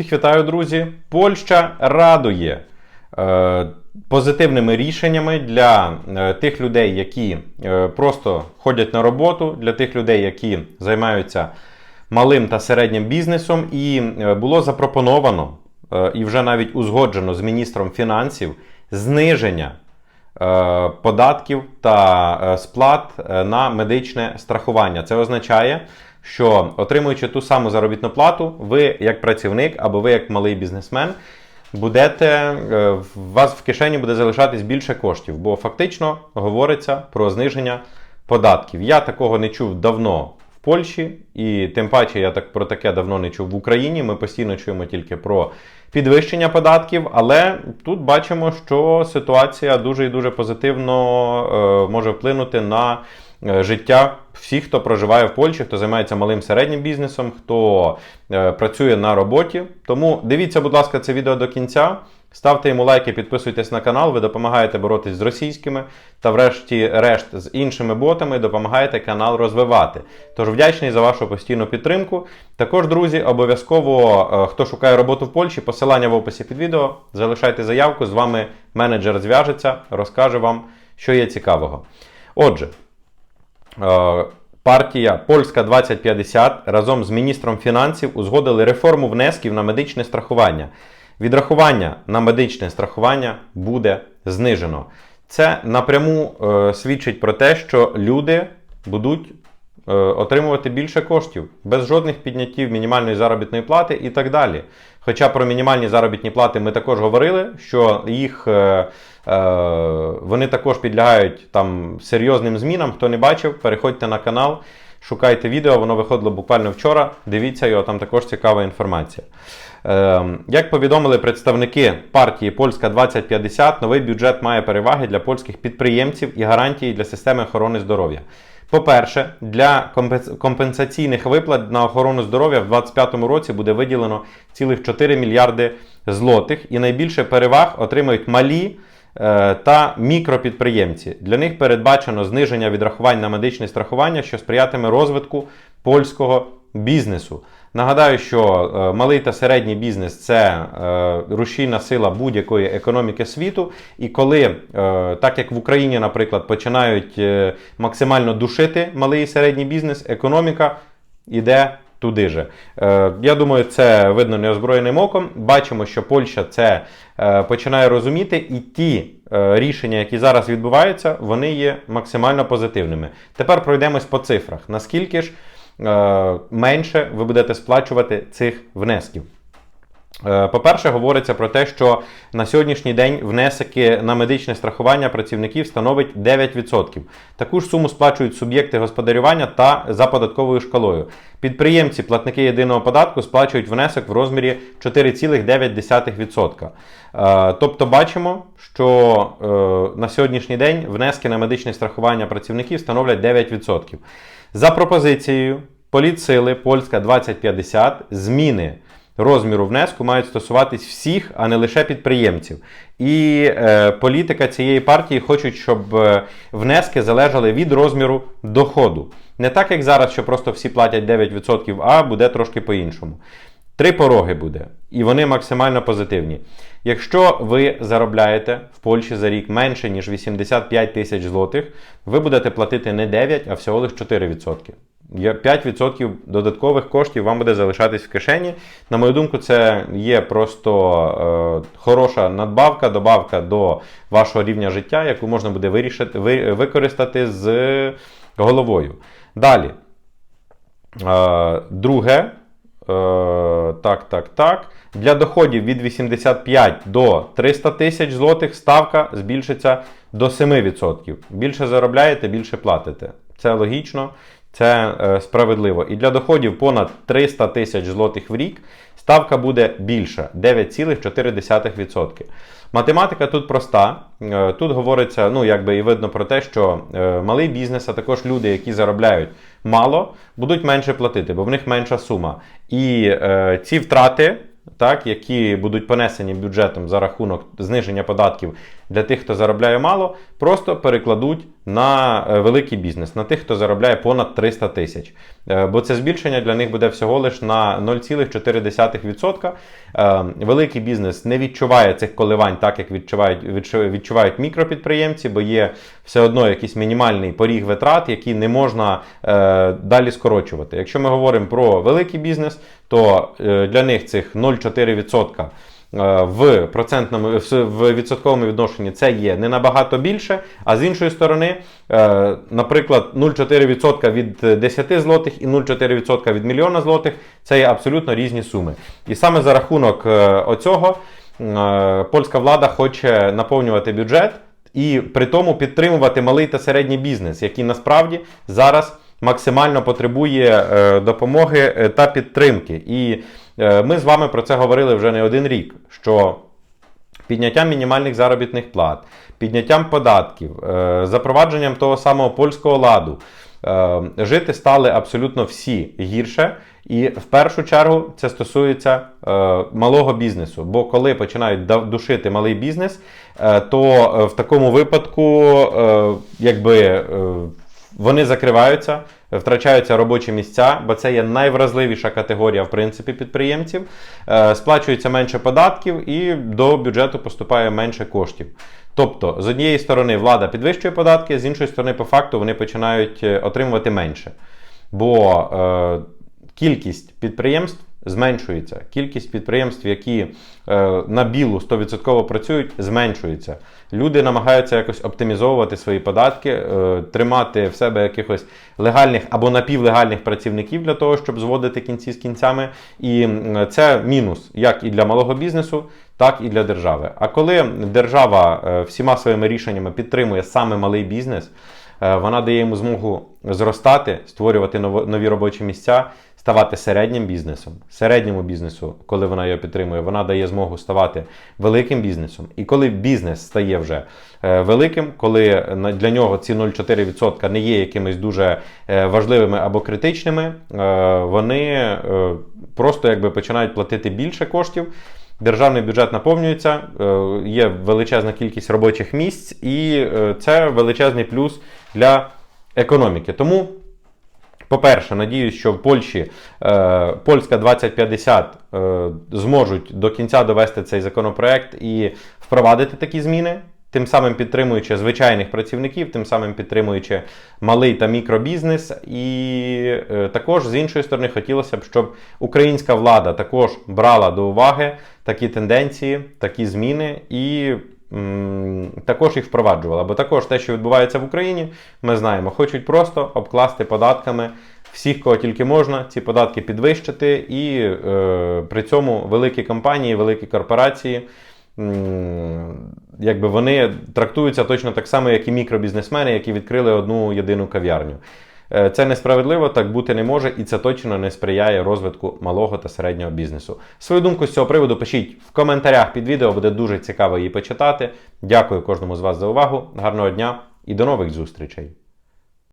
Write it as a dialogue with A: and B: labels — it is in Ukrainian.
A: Всіх вітаю, друзі! Польща радує е, позитивними рішеннями для е, тих людей, які е, просто ходять на роботу, для тих людей, які займаються малим та середнім бізнесом. І е, було запропоновано е, і вже навіть узгоджено з міністром фінансів зниження е, податків та е, сплат е, на медичне страхування. Це означає, що отримуючи ту саму заробітну плату, ви як працівник або ви як малий бізнесмен. Будете, е, в вас в кишені буде залишатись більше коштів, бо фактично говориться про зниження податків. Я такого не чув давно в Польщі, і тим паче я так про таке давно не чув в Україні. Ми постійно чуємо тільки про підвищення податків, але тут бачимо, що ситуація дуже і дуже позитивно е, може вплинути на е, життя всіх, хто проживає в Польщі, хто займається малим середнім бізнесом, хто е, працює на роботі. Тому дивіться, будь ласка, це відео до кінця. Ставте йому лайки, підписуйтесь на канал, ви допомагаєте боротись з російськими та, врешті-решт, з іншими ботами, допомагаєте канал розвивати. Тож вдячний за вашу постійну підтримку. Також, друзі, обов'язково, е, хто шукає роботу в Польщі, посилання в описі під відео. Залишайте заявку, з вами менеджер зв'яжеться, розкаже вам, що є цікавого. Отже. Е, Партія Польська 2050 разом з міністром фінансів узгодили реформу внесків на медичне страхування. Відрахування на медичне страхування буде знижено. Це напряму е, свідчить про те, що люди будуть е, отримувати більше коштів без жодних підняттів мінімальної заробітної плати і так далі. Хоча про мінімальні заробітні плати ми також говорили, що їх е, е, вони також підлягають там серйозним змінам. Хто не бачив, переходьте на канал, шукайте відео, воно виходило буквально вчора. Дивіться його, там також цікава інформація. Е, як повідомили представники партії Польська 2050, новий бюджет має переваги для польських підприємців і гарантії для системи охорони здоров'я. По-перше, для компенсаційних виплат на охорону здоров'я в 2025 році буде виділено цілих 4 мільярди злотих, і найбільше переваг отримають малі е, та мікропідприємці. Для них передбачено зниження відрахувань на медичне страхування, що сприятиме розвитку польського бізнесу. Нагадаю, що е, малий та середній бізнес це е, рушійна сила будь-якої економіки світу. І коли, е, так як в Україні, наприклад, починають максимально душити малий і середній бізнес, економіка йде туди же. Я думаю, це видно неозброєним оком. Бачимо, що Польща це починає розуміти, і ті рішення, які зараз відбуваються, вони є максимально позитивними. Тепер пройдемось по цифрах. Наскільки ж менше ви будете сплачувати цих внесків? Е, По-перше, говориться про те, що на сьогоднішній день внески на медичне страхування працівників становить 9%. Таку ж суму сплачують суб'єкти господарювання та за податковою шкалою. Підприємці, платники єдиного податку сплачують внесок в розмірі 4,9%. Е, Тобто бачимо, що е, на сьогоднішній день внески на медичне страхування працівників становлять 9%. За пропозицією Політсили Польська 2050 зміни розміру внеску мають стосуватись всіх, а не лише підприємців. І е, політика цієї партії хочуть, щоб е, внески залежали від розміру доходу. Не так, як зараз, що просто всі платять 9%, а буде трошки по-іншому. Три пороги буде, і вони максимально позитивні. Якщо ви заробляєте в Польщі за рік менше, ніж 85 тисяч злотих, ви будете платити не 9, а всього лише 4%. Є 5% додаткових коштів вам буде залишатись в кишені. На мою думку, це є просто е, хороша надбавка, добавка до вашого рівня життя, яку можна буде вирішити, ви, використати з головою. Далі. Е, друге. Е, так, так, так. Для доходів від 85 до 300 тисяч злотих ставка збільшиться до 7%. Більше заробляєте, більше платите. Це логічно, це е, справедливо. І для доходів понад 300 тисяч злотих в рік ставка буде більша 9,4%. Математика тут проста. Е, Тут говориться, ну якби і видно про те, що е, малий бізнес, а також люди, які заробляють мало, будуть менше платити, бо в них менша сума. І е, ці втрати так, які будуть понесені бюджетом за рахунок зниження податків для тих, хто заробляє мало, просто перекладуть на е, великий бізнес, на тих, хто заробляє понад 300 тисяч. Е, Бо це збільшення для них буде всього лиш на 0,4%. Е, Великий бізнес не відчуває цих коливань, так як відчувають, відчувають мікропідприємці, бо є все одно якийсь мінімальний поріг витрат, які не можна далі скорочувати. Якщо ми говоримо про великий бізнес, то е, для них цих 0,4% е, в процентному в- відсотковому відношенні це є не набагато більше. А з іншої сторони, е, наприклад, 0,4% від 10 злотих і 0,4% від мільйона злотих це є абсолютно різні суми. І саме за рахунок оцього польська влада хоче наповнювати бюджет і при тому підтримувати малий та середній бізнес, який насправді зараз максимально потребує е, допомоги е, та підтримки. І е, ми з вами про це говорили вже не один рік. що підняттям мінімальних заробітних плат, підняттям податків, запровадженням того самого польського ладу. Жити стали абсолютно всі гірше, і в першу чергу це стосується малого бізнесу. Бо коли починають душити малий бізнес, то в такому випадку, якби вони закриваються, втрачаються робочі місця, бо це є найвразливіша категорія в принципі підприємців. Е, Сплачується менше податків і до бюджету поступає менше коштів. Тобто, з однієї сторони, влада підвищує податки, з іншої сторони, по факту, вони починають е, отримувати менше. Бо е, кількість підприємств зменшується. Кількість підприємств, які е, на білу 100% працюють, зменшується. Люди намагаються якось оптимізовувати свої податки, е, тримати в себе якихось легальних або напівлегальних працівників для того, щоб зводити кінці з кінцями. І це мінус як і для малого бізнесу, так і для держави. А коли держава е, всіма своїми рішеннями підтримує саме малий бізнес, Е, Вона дає йому змогу зростати, створювати нові робочі місця, ставати середнім бізнесом. Середньому бізнесу, коли вона його підтримує, вона дає змогу ставати великим бізнесом. І коли бізнес стає вже е, великим, коли для нього ці 0,4% не є якимись дуже е, важливими або критичними, е, вони просто якби починають платити більше коштів. Державний бюджет наповнюється, є величезна кількість робочих місць, і це величезний плюс для економіки. Тому, по-перше, надіюсь, що в Польщі е, Польська 2050 е, зможуть до кінця довести цей законопроект і впровадити такі зміни. Тим самим підтримуючи звичайних працівників, тим самим підтримуючи малий та мікробізнес. І е, також з іншої сторони хотілося б, щоб українська влада також брала до уваги такі тенденції, такі зміни і також їх впроваджувала. Бо також те, що відбувається в Україні, ми знаємо, хочуть просто обкласти податками всіх, кого тільки можна, ці податки підвищити, і е, при цьому великі компанії, великі корпорації. Якби вони трактуються точно так само, як і мікробізнесмени, які відкрили одну єдину кав'ярню. Е, Це несправедливо, так бути не може, і це точно не сприяє розвитку малого та середнього бізнесу. Свою думку з цього приводу пишіть в коментарях під відео, буде дуже цікаво її почитати. Дякую кожному з вас за увагу. Гарного дня і до нових зустрічей!